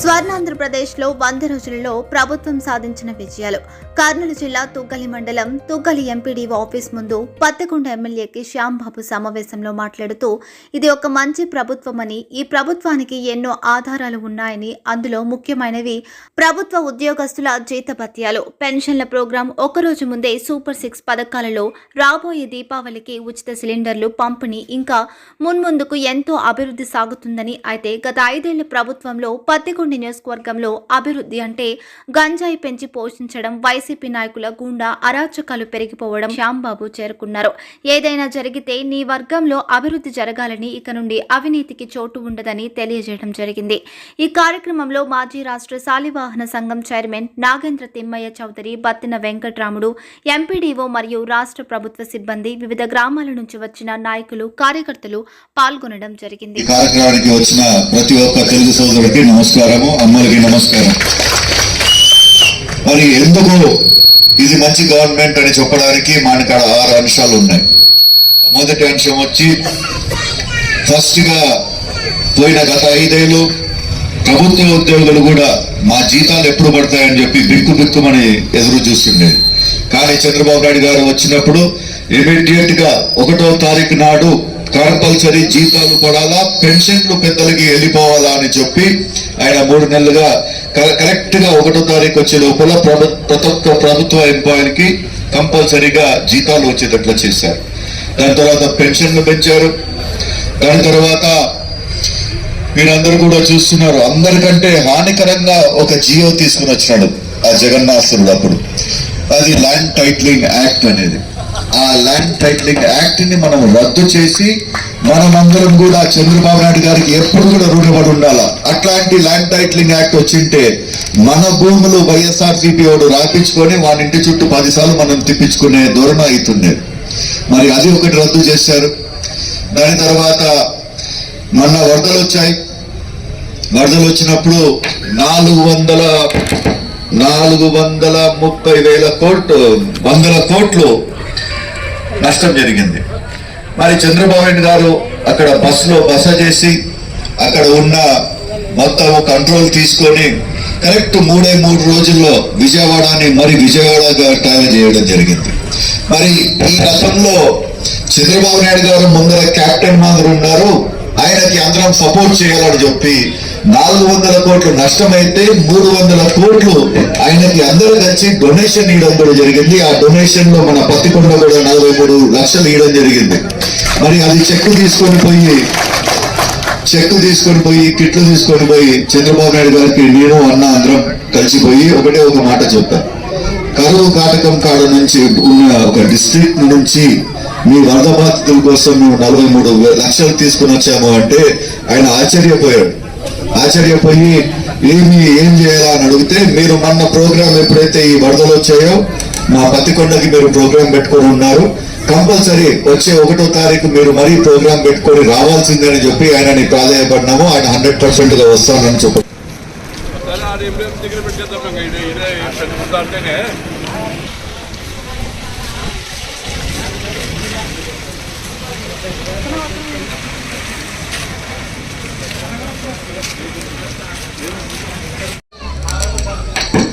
స్వర్ణాంధ్రప్రదేశ్లో వంద రోజులలో ప్రభుత్వం సాధించిన విజయాలు. కర్నూలు జిల్లా తుగ్గలి మండలం తుగ్గలి ఎంపీడీఓ ఆఫీస్ ముందు పత్తకొండ ఎమ్మెల్యేకి శ్యాంబాబు సమావేశంలో మాట్లాడుతూ ఇది ఒక మంచి ప్రభుత్వమని ఈ ప్రభుత్వానికి ఎన్నో ఆధారాలు ఉన్నాయని అందులో ముఖ్యమైనవి ప్రభుత్వ ఉద్యోగస్తుల జీతభత్యాలు. పెన్షన్ల ప్రోగ్రాం ఒకరోజు ముందే సూపర్ సిక్స్ పథకాలలో రాబోయే దీపావళికి ఉచిత సిలిండర్లు పంపిణీ ఇంకా మున్ముందుకు ఎంతో అభివృద్ధి సాగుతుందని అయితే గత ఐదేళ్ళ ప్రభుత్వంలో పత్తికొండ నియోజకవర్గంలో అభివృద్ధి అంటే గంజాయి పెంచి పోషించడం వైసీపీ నాయకుల గుండా అరాచకాలు పెరిగిపోవడం శ్యాంబాబు చేరుకున్నారు. ఏదైనా జరిగితే నీ వర్గంలో అభివృద్ధి జరగాలని ఇక నుండి అవినీతికి చోటు ఉండదని తెలియజేయడం జరిగింది. ఈ కార్యక్రమంలో మాజీ రాష్ట్ర శాలివాహన సంఘం చైర్మన్ నాగేంద్ర తిమ్మయ్య చౌదరి బత్తిన వెంకట్రాముడు ఎంపీడీఓ మరియు రాష్ట్ర ప్రభుత్వ సిబ్బంది వివిధ గ్రామాల నుంచి వచ్చిన నాయకులు కార్యకర్తలు పాల్గొనడం జరిగింది. ఈ కార్యక్రమానికి వచ్చిన ప్రతి ఒక్క తెలుగు సోదరుడికి నమస్కారము అమ్మలకి నమస్కారం. మరి ఎందుకు ఇది మంచి గవర్నమెంట్ అని చెప్పడానికి మనకి ఆరు అంశాలు ఉన్నాయి. మొదటి అంశం వచ్చి ఫస్ట్గా పోయిన గత ఐదేళ్ళు ప్రభుత్వ ఉద్యోగులు కూడా మా జీతాలు ఎప్పుడు పడతాయని చెప్పి బిక్కు బిక్కుమని ఎదురు చూస్తుండేది కానీ చంద్రబాబు నాయుడు గారు వచ్చినప్పుడు ఇమీడియట్గా ఒకటో తారీఖు నాడు కంపల్సరీ జీతాలు పడాలా పెన్షన్లు పెద్దలకి వెళ్ళిపోవాలా అని చెప్పి ఆయన మూడు నెలలుగా కరెక్ట్గా ఒకటో తారీఖు వచ్చే లోపల ప్రతి ఒక్క ప్రభుత్వ ఎంప్లాయీకి కంపల్సరీగా జీతాలు వచ్చేటట్లు చేశారు. దాని తర్వాత పెన్షన్లు పెంచారు. దాని తర్వాత మీరందరూ కూడా చూస్తున్నారు అందరికంటే హానికరంగా ఒక జియో తీసుకుని వచ్చినాడు ఆ జగన్నాథుడు అప్పుడు. అది ల్యాండ్ టైట్లింగ్ యాక్ట్ అనేది. ఆ ల్యాండ్ టైటిలింగ్ యాక్ట్ని మనం రద్దు చేసి మనమందరం కూడా చంద్రబాబు నాయుడు గారికి ఎప్పుడు కూడా రుణపడి ఉండాలా? అట్లాంటి ల్యాండ్ టైటిలింగ్ యాక్ట్ వచ్చింటే మన భూములు వైఎస్ఆర్సీపీ వాడు రాపించుకొని వాని ఇంటి చుట్టూ పదిసార్లు మనం తిప్పించుకునే ధోరణ అవుతుండే మరి అది ఒకటి రద్దు చేశారు. దాని తర్వాత మొన్న వరదలు వచ్చాయి. వరదలు వచ్చినప్పుడు నాలుగు వందల నాలుగు వందల ముప్పై వేల కోట్లు వందల కోట్లు నష్టం జరిగింది. మరి చంద్రబాబు నాయుడు గారు అక్కడ బస్సులో బస చేసి అక్కడ ఉన్న మొత్తం కంట్రోల్ తీసుకొని కరెక్ట్ మూడే మూడు రోజుల్లో విజయవాడని మరి విజయవాడగా ట్రావెల్ చేయడం జరిగింది. మరి ఈ రకంలో చంద్రబాబు నాయుడు గారు ముందర కెప్టెన్ మాదిరి ఉన్నారు. ఆయనకి అందరం సపోర్ట్ చేయాలని చెప్పి నాలుగు వందల కోట్లు నష్టమైతే మూడు వందల కోట్లు ఆయనకి అందరూ కలిసి డొనేషన్ ఇవ్వడం కూడా జరిగింది. ఆ డొనేషన్లో మన పత్తికొండ కూడా నలభై మూడు లక్షలు ఇవ్వడం జరిగింది. మరి అది చెక్ తీసుకొని పోయి చెక్ తీసుకొని పోయి కిట్లు తీసుకొని పోయి చంద్రబాబు నాయుడు గారికి నేను అన్న అందరం కలిసిపోయి ఒకటే ఒక మాట చెప్తాను కరువు కాటకం కాడ నుంచి ఉన్న ఒక డిస్ట్రిక్ట్ నుంచి మీ వరద బాధితుల కోసం మేము నలభై మూడు లక్షలు తీసుకుని వచ్చాము అంటే ఆయన ఆశ్చర్యపోయాడు. ఆశ్చర్యపోయి ఏమి ఏం చేయాలా అని అడిగితే మీరు మొన్న ప్రోగ్రామ్ ఎప్పుడైతే ఈ వరదలు వచ్చాయో మా పత్తికొండకి మీరు ప్రోగ్రామ్ పెట్టుకొని ఉన్నారు కంపల్సరీ వచ్చే ఒకటో తారీఖు మీరు మరీ ప్రోగ్రామ్ పెట్టుకొని రావాల్సిందని చెప్పి ఆయనని ప్రాధాయపడినాము ఆయన హండ్రెడ్ పర్సెంట్గా వస్తానని చెప్పారు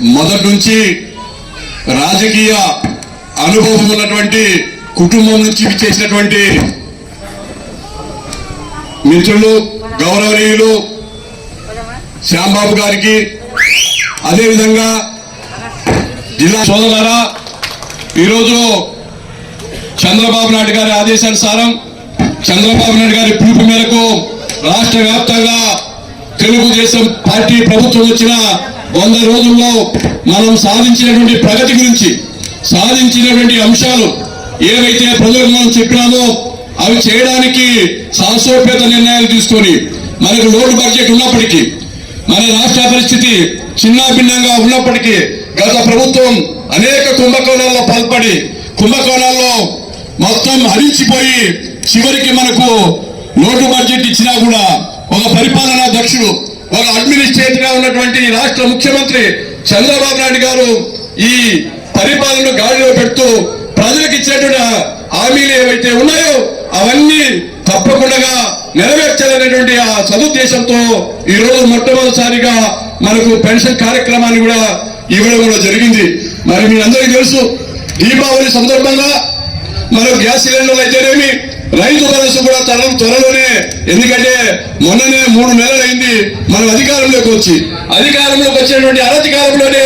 మొదటి నుంచి రాజకీయ అనుభవం ఉన్నటువంటి కుటుంబం నుంచి చేసినటువంటి మిత్రులు గౌరవనీయులు శ్యాంబాబు గారికి అదేవిధంగా జిల్లా సోదరులారా ఈరోజు చంద్రబాబు నాయుడు గారి ఆదేశానుసారం చంద్రబాబు నాయుడు గారి పిలుపు మేరకు రాష్ట్ర వ్యాప్తంగా తెలుగుదేశం పార్టీ ప్రభుత్వం వచ్చిన వంద రోజుల్లో మనం సాధించినటువంటి ప్రగతి గురించి సాధించినటువంటి అంశాలు ఏవైతే ప్రజలకు మనం చెప్పినామో అవి చేయడానికి సాహసోపేత నిర్ణయాలు తీసుకొని మనకు లోటు బడ్జెట్ ఉన్నప్పటికీ మన రాష్ట్ర పరిస్థితి చిన్న భిన్నంగా ఉన్నప్పటికీ గత ప్రభుత్వం అనేక కుంభకోణాల్లో పాల్పడి కుంభకోణాల్లో మొత్తం హరించిపోయి చివరికి మనకు లోటు బడ్జెట్ ఇచ్చినా కూడా ఒక పరిపాలనా దక్షుడు ఒక అడ్మినిస్ట్రేటర్గా ఉన్నటువంటి రాష్ట్ర ముఖ్యమంత్రి చంద్రబాబు నాయుడు గారు ఈ పరిపాలన గాడిలో పెడుతూ ప్రజలకు ఇచ్చినటువంటి హామీలు ఏవైతే ఉన్నాయో అవన్నీ తప్పకుండా నెరవేర్చాలనేటువంటి ఆ సదుద్దేశంతో ఈ రోజు మొట్టమొదటిసారిగా మనకు పెన్షన్ కార్యక్రమాన్ని కూడా ఇవ్వడం కూడా జరిగింది. మరి మీ అందరికీ తెలుసు దీపావళి సందర్భంగా మనం గ్యాస్ సిలిండర్లు అయితేనేమి రైతు భరోసా కూడా తరం త్వరలోనే ఎందుకంటే మొన్ననే మూడు నెలలు అయింది మనం అధికారంలోకి వచ్చి. అధికారంలోకి వచ్చినటువంటి అనధికారంలోనే కాలంలోనే